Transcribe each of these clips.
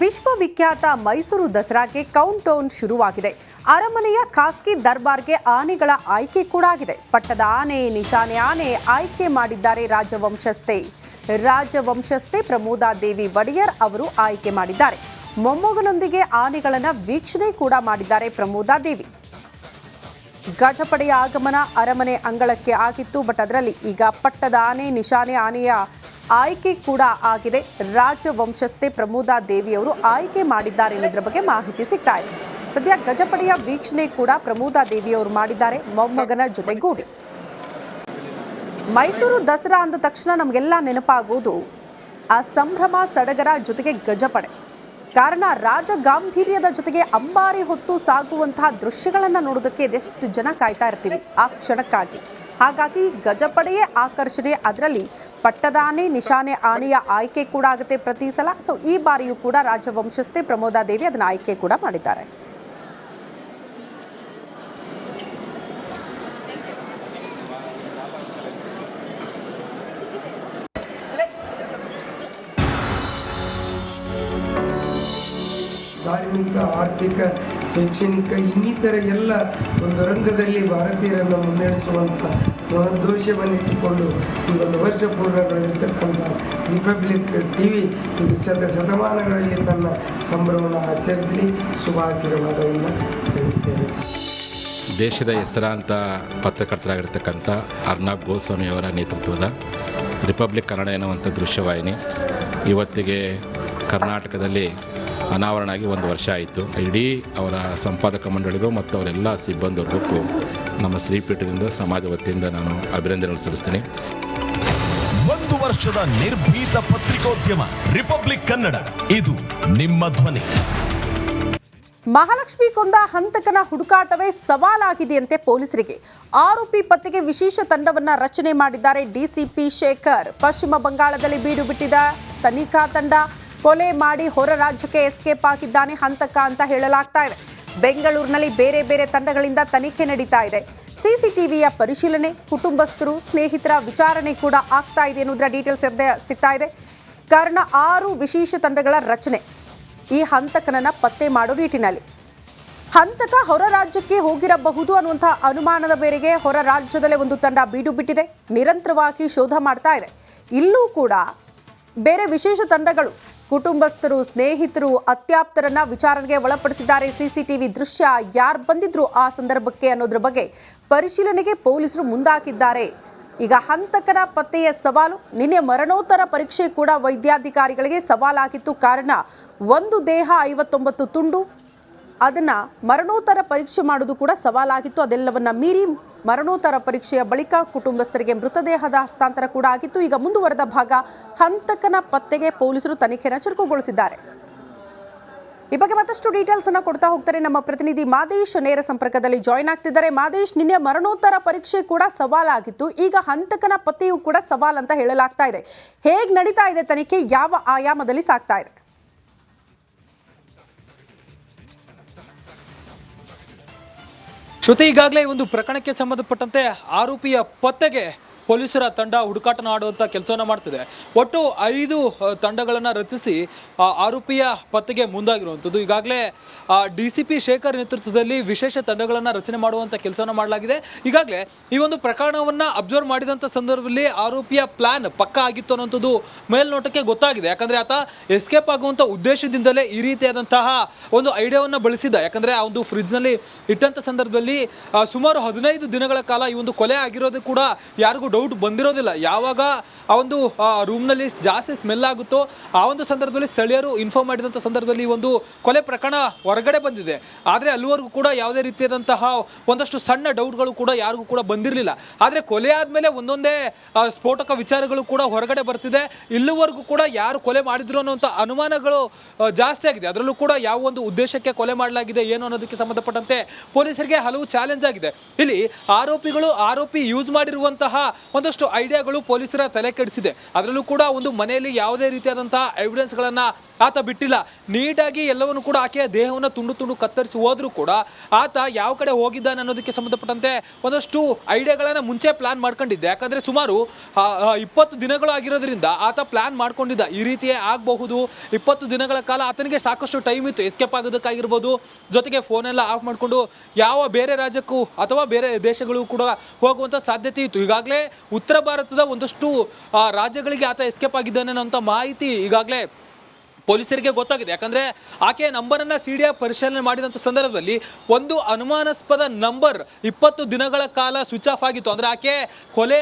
ವಿಶ್ವವಿಖ್ಯಾತ Mysuru ದಸರಾಗೆ count down ಶುರುವಾಗಿದೆ. ಅರಮನೆಯ ಖಾಸಗಿ ದರ್ಬಾರ್ಗೆ ಆನೆಗಳ ಆಯ್ಕೆ ಕೂಡ ಆಗಿದೆ. ಪಟ್ಟದ ಆನೆ, ನಿಶಾನೆ ಆನೆ ಆಯ್ಕೆ ಮಾಡಿದ್ದಾರೆ ರಾಜವಂಶಸ್ಥೆ. ರಾಜವಂಶಸ್ಥೆ ಪ್ರಮೋದಾ ದೇವಿ ಒಡೆಯರ್ ಅವರು ಆಯ್ಕೆ ಮಾಡಿದ್ದಾರೆ. ಮೊಮ್ಮಗನೊಂದಿಗೆ ಆನೆಗಳನ್ನ ವೀಕ್ಷಣೆ ಕೂಡ ಮಾಡಿದ್ದಾರೆ ಪ್ರಮೋದಾ ದೇವಿ. ಗಜಪಡೆಯ ಆಗಮನ ಅರಮನೆ ಅಂಗಳಕ್ಕೆ ಆಗಿತ್ತು, ಬಟ್ ಅದರಲ್ಲಿ ಈಗ ಪಟ್ಟದ ಆನೆ, ನಿಶಾನೆ ಆನೆಯ ಆಯ್ಕೆ ಕೂಡ ಆಗಿದೆ. ರಾಜವಂಶಸ್ಥೆ ಪ್ರಮೋದಾ ದೇವಿಯವರು ಆಯ್ಕೆ ಮಾಡಿದ್ದಾರೆ ಅನ್ನೋದ್ರ ಬಗ್ಗೆ ಮಾಹಿತಿ ಸಿಗ್ತಾ ಇದೆ. ಸದ್ಯ ಗಜಪಡೆಯ ವೀಕ್ಷಣೆ ಕೂಡ ಪ್ರಮೋದಾ ದೇವಿಯವರು ಮಾಡಿದ್ದಾರೆ. ಮೊಮ್ಮಗನ ಜೊತೆಗೂಡಿ. ಮೈಸೂರು ದಸರಾ ಅಂದ ತಕ್ಷಣ ನಮಗೆಲ್ಲ ನೆನಪಾಗುವುದು ಆ ಸಂಭ್ರಮ ಸಡಗರ ಜೊತೆಗೆ ಗಜಪಡೆ. ಕಾರಣ ರಾಜ ಗಾಂಭೀರ್ಯದ ಜೊತೆಗೆ ಅಂಬಾರಿ ಹೊತ್ತು ಸಾಗುವಂತಹ ದೃಶ್ಯಗಳನ್ನು ನೋಡೋದಕ್ಕೆ ಎಷ್ಟು ಜನ ಕಾಯ್ತಾ ಇರ್ತೀವಿ ಆ ಕ್ಷಣಕ್ಕಾಗಿ. ಹಾಗಾಗಿ ಗಜಪಡೆಯೇ ಆಕರ್ಷಣೆ. ಅದರಲ್ಲಿ ಪಟ್ಟದಾನೆ, ನಿಶಾನೆ ಆನೆಯ ಆಯ್ಕೆ ಕೂಡ ಆಗುತ್ತೆ ಪ್ರತಿ ಸಲ. ಸೊ ಈ ಬಾರಿಯೂ ಕೂಡ ರಾಜವಂಶಸ್ಥೆ ಪ್ರಮೋದಾ ದೇವಿ ಅದನ್ನ ಆಯ್ಕೆ ಕೂಡ ಮಾಡಿದ್ದಾರೆ. ಧಾರ್ಮಿಕ, ಆರ್ಥಿಕ ಶೈಕ್ಷಣಿಕ ಇನ್ನಿತರ ಎಲ್ಲ ಒಂದು ರಂಗದಲ್ಲಿ ಭಾರತೀಯರನ್ನು ಮುನ್ನಡೆಸುವಂಥ ಮಹದೋಷವನ್ನಿಟ್ಟುಕೊಂಡು ಈ ಒಂದು ವರ್ಷ ಪೂರ್ಣಗೊಳ್ಳಿರ್ತಕ್ಕಂಥ ರಿಪಬ್ಲಿಕ್ ಟಿ ವಿ ಇದು ಶತ ಶತಮಾನಗಳಲ್ಲಿ ತನ್ನ ಸಂಭ್ರಮವನ್ನು ಆಚರಿಸಲಿ. ಶುಭಾಶೀರ್ವಾದವನ್ನು ಹೇಳುತ್ತೇವೆ ದೇಶದ ಹೆಸರಾಂತ ಪತ್ರಕರ್ತರಾಗಿರ್ತಕ್ಕಂಥ ಅರ್ನಾಬ್ ಗೋಸ್ವಾಮಿಯವರ ನೇತೃತ್ವದ ರಿಪಬ್ಲಿಕ್ ಕನ್ನಡ ಎನ್ನುವಂಥ ದೃಶ್ಯವಾಹಿನಿ ಇವತ್ತಿಗೆ ಕರ್ನಾಟಕದಲ್ಲಿ ಅನಾವರಣ ಆಗಿ ಒಂದು ವರ್ಷ ಆಯಿತು. ಇಡೀ ಅವರ ಸಂಪಾದಕ ಮಂಡಳಿಗೂ ಮತ್ತು ಅವರೆಲ್ಲ ಸಿಬ್ಬಂದಿವರ್ಗಕ್ಕೂ ನಮ್ಮ ಶ್ರೀಪೀಠದಿಂದ ಸಮಾಜ ವತಿಯಿಂದ ನಾನು ಅಭಿನಂದನೆಗಳು ಸಲ್ಲಿಸ್ತೀನಿ. ಒಂದು ವರ್ಷದ ನಿರ್ಭೀತ ಪತ್ರಿಕೋದ್ಯಮ ರಿಪಬ್ಲಿಕ್ ಕನ್ನಡ. ಇದು ನಿಮ್ಮ ಧ್ವನಿ. ಮಹಾಲಕ್ಷ್ಮಿ ಕೊಂದ ಹಂತಕನ ಹುಡುಕಾಟವೇ ಸವಾಲಾಗಿದೆಯಂತೆ ಪೊಲೀಸರಿಗೆ. ಆರೋಪಿ ಪತ್ತೆಗೆ ವಿಶೇಷ ತಂಡವನ್ನ ರಚನೆ ಮಾಡಿದ್ದಾರೆ ಡಿಸಿಪಿ ಶೇಖರ್. ಪಶ್ಚಿಮ ಬಂಗಾಳದಲ್ಲಿ ಬೀಡು ಬಿಟ್ಟಿದ ತನಿಖಾ ತಂಡ ಕೊಲೆ ಮಾಡಿ ಹೊರ ರಾಜ್ಯಕ್ಕೆ ಎಸ್ಕೇಪ್ ಆಗಿದ್ದಾನೆ ಹಂತಕ ಅಂತ ಹೇಳಲಾಗ್ತಾ ಇದೆ. ಬೆಂಗಳೂರಿನಲ್ಲಿ ಬೇರೆ ಬೇರೆ ತಂಡಗಳಿಂದ ತನಿಖೆ ನಡೀತಾ ಇದೆ. ಸಿಸಿಟಿವಿಯ ಪರಿಶೀಲನೆ, ಕುಟುಂಬಸ್ಥರು, ಸ್ನೇಹಿತರ ವಿಚಾರಣೆ ಕೂಡ ಆಗ್ತಾ ಇದೆ ಅನ್ನೋದ್ರ ಡೀಟೇಲ್ಸ್ ಸಿಗ್ತಾ ಇದೆ. ಕಾರಣ ಆರು ವಿಶೇಷ ತಂಡಗಳ ರಚನೆ. ಈ ಹಂತಕನನ್ನ ಪತ್ತೆ ಮಾಡೋ ನಿಟ್ಟಿನಲ್ಲಿ. ಹಂತಕ ಹೊರ ರಾಜ್ಯಕ್ಕೆ ಹೋಗಿರಬಹುದು ಅನ್ನುವಂತಹ ಅನುಮಾನದ ಮೇರೆಗೆ ಹೊರ ರಾಜ್ಯದಲ್ಲೇ ಒಂದು ತಂಡ ಬೀಡು ಬಿಟ್ಟಿದೆ. ನಿರಂತರವಾಗಿ ಶೋಧ ಮಾಡ್ತಾ ಇದೆ. ಇಲ್ಲೂ ಕೂಡ ಬೇರೆ ವಿಶೇಷ ತಂಡಗಳು ಕುಟುಂಬಸ್ಥರು, ಸ್ನೇಹಿತರು ಅತ್ಯಾಪ್ತರನ್ನ ವಿಚಾರಣೆಗೆ ಒಳಪಡಿಸಿದ್ದಾರೆ. ಸಿಸಿಟಿವಿ ದೃಶ್ಯ ಯಾರು ಬಂದಿದ್ರು ಆ ಸಂದರ್ಭಕ್ಕೆ ಅನ್ನೋದ್ರ ಬಗ್ಗೆ ಪರಿಶೀಲನೆಗೆ ಪೊಲೀಸರು ಮುಂದಾಕಿದ್ದಾರೆ. ಈಗ ಹಂತಕನ ಪತ್ತೆಯ ಸವಾಲು, ನಿನ್ನೆ ಮರಣೋತ್ತರ ಪರೀಕ್ಷೆ ಕೂಡ ವೈದ್ಯಾಧಿಕಾರಿಗಳಿಗೆ ಸವಾಲಾಗಿತ್ತು. ಕಾರಣ, ಒಂದು ದೇಹ ಐವತ್ತೊಂಬತ್ತು ತುಂಡು ಅದನ್ನ ಮರಣೋತ್ತರ ಪರೀಕ್ಷೆ ಮಾಡೋದು ಕೂಡ ಸವಾಲಾಗಿತ್ತು. ಅದೆಲ್ಲವನ್ನು ಮೀರಿ ಮರಣೋತ್ತರ ಪರೀಕ್ಷೆಯ ಬಳಿಕ ಕುಟುಂಬಸ್ಥರಿಗೆ ಮೃತದೇಹದ ಹಸ್ತಾಂತರ ಕೂಡ ಆಗಿತ್ತು. ಈಗ ಮುಂದುವರೆದ ಭಾಗ, ಹಂತಕನ ಪತ್ತೆಗೆ ಪೊಲೀಸರು ತನಿಖೆಯನ್ನು ಚುರುಕುಗೊಳಿಸಿದ್ದಾರೆ. ಈ ಬಗ್ಗೆ ಮತ್ತಷ್ಟು ಡೀಟೇಲ್ಸ್ ಅನ್ನು ಕೊಡ್ತಾ ಹೋಗ್ತಾರೆ ನಮ್ಮ ಪ್ರತಿನಿಧಿ ಮಾದೇಶ್ ನೇರ ಸಂಪರ್ಕದಲ್ಲಿ ಜಾಯಿನ್ ಆಗ್ತಿದ್ದಾರೆ. ಮಾದೇಶ್, ನಿನ್ನೆ ಮರಣೋತ್ತರ ಪರೀಕ್ಷೆ ಕೂಡ ಸವಾಲಾಗಿತ್ತು. ಈಗ ಹಂತಕನ ಪತ್ತೆಯೂ ಕೂಡ ಸವಾಲ್ ಅಂತ ಹೇಳಲಾಗ್ತಾ ಇದೆ. ಹೇಗೆ ನಡೀತಾ ಇದೆ ತನಿಖೆ? ಯಾವ ಆಯಾಮದಲ್ಲಿ ಸಾಗ್ತಾ ಇದೆ? ಶ್ರುತಿ ಈಗಾಗಲೇ ಒಂದು ಪ್ರಕರಣಕ್ಕೆ ಸಂಬಂಧಪಟ್ಟಂತೆ ಆರೋಪಿಯ ಪತ್ತೆಗೆ ಪೊಲೀಸರ ತಂಡ ಹುಡುಕಾಟ ಮಾಡುವಂಥ ಕೆಲಸವನ್ನು ಮಾಡ್ತಿದೆ. ಒಟ್ಟು ಐದು ತಂಡಗಳನ್ನು ರಚಿಸಿ ಆರೋಪಿಯ ಪತ್ತೆಗೆ ಮುಂದಾಗಿರುವಂಥದ್ದು. ಈಗಾಗಲೇ ಡಿ ಸಿ ಪಿ ಶೇಖರ್ ನೇತೃತ್ವದಲ್ಲಿ ವಿಶೇಷ ತಂಡಗಳನ್ನು ರಚನೆ ಮಾಡುವಂಥ ಕೆಲಸವನ್ನು ಮಾಡಲಾಗಿದೆ. ಈಗಾಗಲೇ ಈ ಒಂದು ಪ್ರಕರಣವನ್ನು ಅಬ್ಸರ್ವ್ ಮಾಡಿದಂಥ ಸಂದರ್ಭದಲ್ಲಿ ಆರೋಪಿಯ ಪ್ಲಾನ್ ಪಕ್ಕ ಆಗಿತ್ತು ಅನ್ನೋಂಥದ್ದು ಮೇಲ್ನೋಟಕ್ಕೆ ಗೊತ್ತಾಗಿದೆ. ಯಾಕಂದರೆ ಆತ ಎಸ್ಕೇಪ್ ಆಗುವಂಥ ಉದ್ದೇಶದಿಂದಲೇ ಈ ರೀತಿಯಾದಂತಹ ಒಂದು ಐಡಿಯಾವನ್ನು ಬಳಸಿದ್ದ. ಯಾಕಂದರೆ ಆ ಒಂದು ಫ್ರಿಡ್ಜ್ನಲ್ಲಿ ಇಟ್ಟಂಥ ಸಂದರ್ಭದಲ್ಲಿ ಸುಮಾರು ಹದಿನೈದು ದಿನಗಳ ಕಾಲ ಈ ಒಂದು ಕೊಲೆ ಆಗಿರೋದು ಕೂಡ ಯಾರಿಗೂ ಡೌಟ್ ಬಂದಿರೋದಿಲ್ಲ. ಯಾವಾಗ ಆ ಒಂದು ರೂಮ್ನಲ್ಲಿ ಜಾಸ್ತಿ ಸ್ಮೆಲ್ ಆಗುತ್ತೋ ಆ ಒಂದು ಸಂದರ್ಭದಲ್ಲಿ ಸ್ಥಳೀಯರು ಇನ್ಫಾರ್ಮ್ ಮಾಡಿದಂಥ ಸಂದರ್ಭದಲ್ಲಿ ಒಂದು ಕೊಲೆ ಪ್ರಕರಣ ಹೊರಗಡೆ ಬಂದಿದೆ. ಆದರೆ ಅಲ್ಲಿವರೆಗೂ ಕೂಡ ಯಾವುದೇ ರೀತಿಯಾದಂತಹ ಒಂದಷ್ಟು ಸಣ್ಣ ಡೌಟ್ಗಳು ಕೂಡ ಯಾರಿಗೂ ಕೂಡ ಬಂದಿರಲಿಲ್ಲ. ಆದರೆ ಕೊಲೆ ಆದಮೇಲೆ ಒಂದೊಂದೇ ಸ್ಫೋಟಕ ವಿಚಾರಗಳು ಕೂಡ ಹೊರಗಡೆ ಬರ್ತಿದೆ. ಇಲ್ಲಿವರೆಗೂ ಕೂಡ ಯಾರು ಕೊಲೆ ಮಾಡಿದ್ರು ಅನ್ನೋಂಥ ಅನುಮಾನಗಳು ಜಾಸ್ತಿ ಆಗಿದೆ. ಅದರಲ್ಲೂ ಕೂಡ ಯಾವ ಒಂದು ಉದ್ದೇಶಕ್ಕೆ ಕೊಲೆ ಮಾಡಲಾಗಿದೆ, ಏನು ಅನ್ನೋದಕ್ಕೆ ಸಂಬಂಧಪಟ್ಟಂತೆ ಪೊಲೀಸರಿಗೆ ಹಲವು ಚಾಲೆಂಜ್ ಆಗಿದೆ. ಇಲ್ಲಿ ಆರೋಪಿಗಳು, ಆರೋಪಿ ಯೂಸ್ ಮಾಡಿರುವಂತಹ ಒಂದಷ್ಟು ಐಡಿಯಾಗಳು ಪೊಲೀಸರ ತಲೆ ಕೆಡಿಸಿದೆ. ಅದರಲ್ಲೂ ಕೂಡ ಒಂದು ಮನೆಯಲ್ಲಿ ಯಾವುದೇ ರೀತಿಯಾದಂತಹ ಎವಿಡೆನ್ಸ್ಗಳನ್ನು ಆತ ಬಿಟ್ಟಿಲ್ಲ. ನೀಟಾಗಿ ಎಲ್ಲವನ್ನು ಕೂಡ ಆಕೆಯ ದೇಹವನ್ನು ತುಂಡು ತುಂಡು ಕತ್ತರಿಸಿ ಹೋದರೂ ಕೂಡ ಆತ ಯಾವ ಕಡೆ ಹೋಗಿದ್ದಾನೆ ಅನ್ನೋದಕ್ಕೆ ಸಂಬಂಧಪಟ್ಟಂತೆ ಒಂದಷ್ಟು ಐಡಿಯಾಗಳನ್ನು ಮುಂಚೆ ಪ್ಲಾನ್ ಮಾಡ್ಕೊಂಡಿದ್ದೆ. ಯಾಕಂದ್ರೆ ಸುಮಾರು ಇಪ್ಪತ್ತು ದಿನಗಳು ಆಗಿರೋದ್ರಿಂದ ಆತ ಪ್ಲಾನ್ ಮಾಡ್ಕೊಂಡಿದ್ದ. ಈ ರೀತಿಯೇ ಆಗಬಹುದು. ಇಪ್ಪತ್ತು ದಿನಗಳ ಕಾಲ ಆತನಿಗೆ ಸಾಕಷ್ಟು ಟೈಮ್ ಇತ್ತು. ಎಸ್ಕೇಪ್ ಆಗೋದಕ್ಕಾಗಿರ್ಬೋದು, ಜೊತೆಗೆ ಫೋನೆಲ್ಲ ಆಫ್ ಮಾಡಿಕೊಂಡು ಯಾವ ಬೇರೆ ರಾಜ್ಯಕ್ಕೂ ಅಥವಾ ಬೇರೆ ದೇಶಗಳು ಕೂಡ ಹೋಗುವಂಥ ಸಾಧ್ಯತೆ ಇತ್ತು. ಈಗಾಗಲೇ ಉತ್ತರ ಭಾರತದ ಒಂದಷ್ಟು ರಾಜ್ಯಗಳಿಗೆ ಆತ ಎಸ್ಕೇಪ್ ಆಗಿದ್ದಾನೆ ಅನ್ನೋಂಥ ಮಾಹಿತಿ ಈಗಾಗಲೇ ಪೊಲೀಸರಿಗೆ ಗೊತ್ತಾಗಿದೆ. ಯಾಕಂದ್ರೆ ಆಕೆಯ ನಂಬರನ್ನು ಸಿ ಡಿ ಪರಿಶೀಲನೆ ಮಾಡಿದಂಥ ಸಂದರ್ಭದಲ್ಲಿ ಒಂದು ಅನುಮಾನಾಸ್ಪದ ನಂಬರ್ ಇಪ್ಪತ್ತು ದಿನಗಳ ಕಾಲ ಸ್ವಿಚ್ ಆಫ್ ಆಗಿತ್ತು. ಅಂದ್ರೆ ಆಕೆ ಕೊಲೆ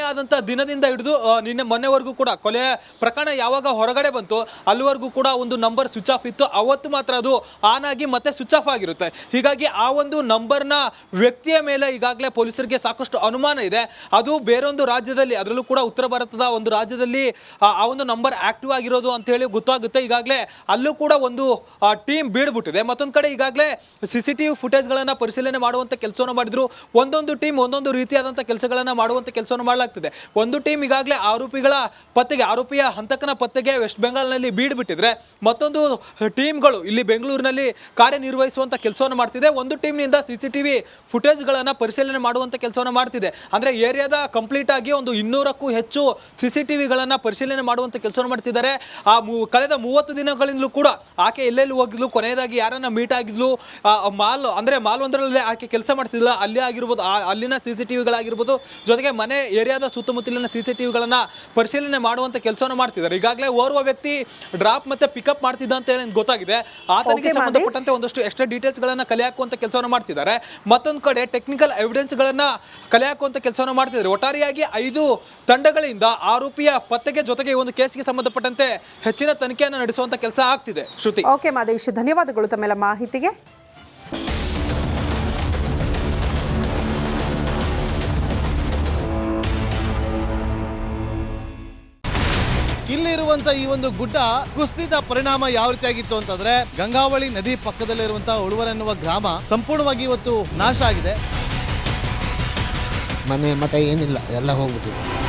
ದಿನದಿಂದ ಹಿಡಿದು ನಿನ್ನೆ ಮೊನ್ನೆವರೆಗೂ ಕೂಡ ಕೊಲೆ ಪ್ರಕರಣ ಯಾವಾಗ ಹೊರಗಡೆ ಬಂತು ಅಲ್ಲಿವರೆಗೂ ಕೂಡ ಒಂದು ನಂಬರ್ ಸ್ವಿಚ್ ಆಫ್ ಇತ್ತು. ಅವತ್ತು ಮಾತ್ರ ಅದು ಆನ್ ಆಗಿ ಮತ್ತೆ ಸ್ವಿಚ್ ಆಫ್ ಆಗಿರುತ್ತೆ. ಹೀಗಾಗಿ ಆ ಒಂದು ನಂಬರ್ನ ವ್ಯಕ್ತಿಯ ಮೇಲೆ ಈಗಾಗಲೇ ಪೊಲೀಸರಿಗೆ ಸಾಕಷ್ಟು ಅನುಮಾನ ಇದೆ. ಅದು ಬೇರೊಂದು ರಾಜ್ಯದಲ್ಲಿ, ಅದರಲ್ಲೂ ಕೂಡ ಉತ್ತರ ಭಾರತದ ಒಂದು ರಾಜ್ಯದಲ್ಲಿ, ಆ ಆ ಒಂದು ನಂಬರ್ ಆಕ್ಟಿವ್ ಆಗಿರೋದು ಅಂತ ಹೇಳಿ ಗೊತ್ತಾಗುತ್ತೆ. ಈಗಾಗಲೇ ಅಲ್ಲೂ ಕೂಡ ಒಂದು ಟೀಮ್ ಬೀಳ್ಬಿಟ್ಟಿದೆ. ಮತ್ತೊಂದು ಕಡೆ ಈಗಾಗಲೇ ಸಿ ಸಿ ಟಿ ಫುಟೇಜ್ಗಳನ್ನು ಪರಿಶೀಲನೆ ಮಾಡುವಂಥ ಕೆಲಸವನ್ನು ಮಾಡಿದ್ರು. ಒಂದೊಂದು ಟೀಮ್ ಒಂದೊಂದು ರೀತಿಯಾದಂಥ ಕೆಲಸಗಳನ್ನು ಮಾಡುವಂಥ ಕೆಲಸವನ್ನು ಮಾಡಲಾಗ್ತಿದೆ. ಒಂದು ಟೀಮ್ ಈಗಾಗಲೇ ಆರೋಪಿಗಳ ಪತ್ತೆಗೆ, ಆರೋಪಿಯ ಹಂತಕನ ಪತ್ತೆಗೆ ವೆಸ್ಟ್ ಬೆಂಗಾಲ್ನಲ್ಲಿ ಬೀಡ್ಬಿಟ್ಟಿದ್ರೆ ಮತ್ತೊಂದು ಟೀಮ್ಗಳು ಇಲ್ಲಿ ಬೆಂಗಳೂರಿನಲ್ಲಿ ಕಾರ್ಯನಿರ್ವಹಿಸುವಂಥ ಕೆಲಸವನ್ನು ಮಾಡ್ತಿದೆ. ಒಂದು ಟೀಮ್ನಿಂದ ಸಿ ಸಿ ಟಿ ವಿ ಫುಟೇಜ್ಗಳನ್ನು ಪರಿಶೀಲನೆ ಮಾಡುವಂಥ ಕೆಲಸವನ್ನು ಮಾಡ್ತಿದೆ. ಅಂದರೆ ಏರಿಯಾದ ಕಂಪ್ಲೀಟ್ ಆಗಿ ಒಂದು ಇನ್ನೂರಕ್ಕೂ ಹೆಚ್ಚು ಸಿ ಸಿ ಟಿ ವಿಗಳನ್ನು ಪರಿಶೀಲನೆ ಮಾಡುವಂಥ ಕೆಲಸವನ್ನು ಮಾಡ್ತಿದ್ದಾರೆ. ಆ ಕಳೆದ ಮೂವತ್ತು ದಿನಗಳಿಂದಲೂ ಕೂಡ ಆಕೆ ಎಲ್ಲೆಲ್ಲಿ ಹೋಗಿದ್ಲು ಕೊನೆಯದಾಗಿ ಯಾರನ್ನ ಮೀಟ್ ಆಗಿದ್ಲು ಮಾಲ್ ಅಂದ್ರೆ ಮಾಲ್ ಒಂದರಲ್ಲಿ ಆಕೆ ಕೆಲಸ ಮಾಡ್ತಿದ್ಲ ಅಲ್ಲಿ ಆಗಿರ್ಬೋದು ಅಲ್ಲಿನ ಸಿ ಸಿ ಟಿ ವಿಗಳಾಗಿರ್ಬೋದು ಜೊತೆಗೆ ಮನೆ ಏರಿಯಾದ ಸುತ್ತಮುತ್ತಲಿನ ಸಿ ಸಿ ಟಿ ವಿಗಳನ್ನು ಪರಿಶೀಲನೆ ಮಾಡುವಂತ ಕೆಲಸವನ್ನು ಮಾಡ್ತಿದ್ದಾರೆ. ಈಗಾಗಲೇ ಓರ್ವ ವ್ಯಕ್ತಿ ಡ್ರಾಪ್ ಮತ್ತೆ ಪಿಕಪ್ ಮಾಡ್ತಿದ್ದ ಅಂತ ಹೇಳಿ ಗೊತ್ತಾಗಿದೆ. ಆತನಿಗೆ ಸಂಬಂಧಪಟ್ಟಂತೆ ಒಂದಷ್ಟು ಎಕ್ಸ್ಟ್ರಾ ಡೀಟೇಲ್ಸ್ ಗಳನ್ನ ಕಲೆ ಹಾಕುವಂತ ಕೆಲಸವನ್ನು ಮಾಡ್ತಿದ್ದಾರೆ. ಮತ್ತೊಂದು ಕಡೆ ಟೆಕ್ನಿಕಲ್ ಎವಿಡೆನ್ಸ್ ಗಳನ್ನ ಕಲೆ ಹಾಕುವಂತ ಕೆಲಸವನ್ನು ಮಾಡ್ತಿದ್ದಾರೆ. ಒಟ್ಟಾರೆಯಾಗಿ ಐದು ತಂಡಗಳಿಂದ ಆರೋಪಿಯ ಪತ್ತೆಗೆ ಜೊತೆಗೆ ಈ ಒಂದು ಕೇಸ್ಗೆ ಸಂಬಂಧಪಟ್ಟಂತೆ ಹೆಚ್ಚಿನ ತನಿಖೆಯನ್ನು ನಡೆಸುವಂತ ಕೆಲಸ ಆಗ್ತಿದೆ. ಶ್ರುತಿ. ಓಕೆ ಮಾದೇಶ್ ಧನ್ಯವಾದಗಳು ತಮ್ಮೆಲ್ಲ ಮಾಹಿತಿಗೆ. ಇಲ್ಲಿರುವಂತ ಈ ಒಂದು ಗುಡ್ಡ ಕುಸ್ತಿದ ಪರಿಣಾಮ ಯಾವ ರೀತಿಯಾಗಿತ್ತು ಅಂತಂದ್ರೆ ಗಂಗಾವಳಿ ನದಿ ಪಕ್ಕದಲ್ಲಿರುವಂತಹ ಉಳುವರೆನ್ನುವ ಗ್ರಾಮ ಸಂಪೂರ್ಣವಾಗಿ ಇವತ್ತು ನಾಶ ಆಗಿದೆ. ಮನೆ ಮಠ ಏನಿಲ್ಲ ಎಲ್ಲ ಹೋಗ್ಬಿಟ್ಟಿದೆ.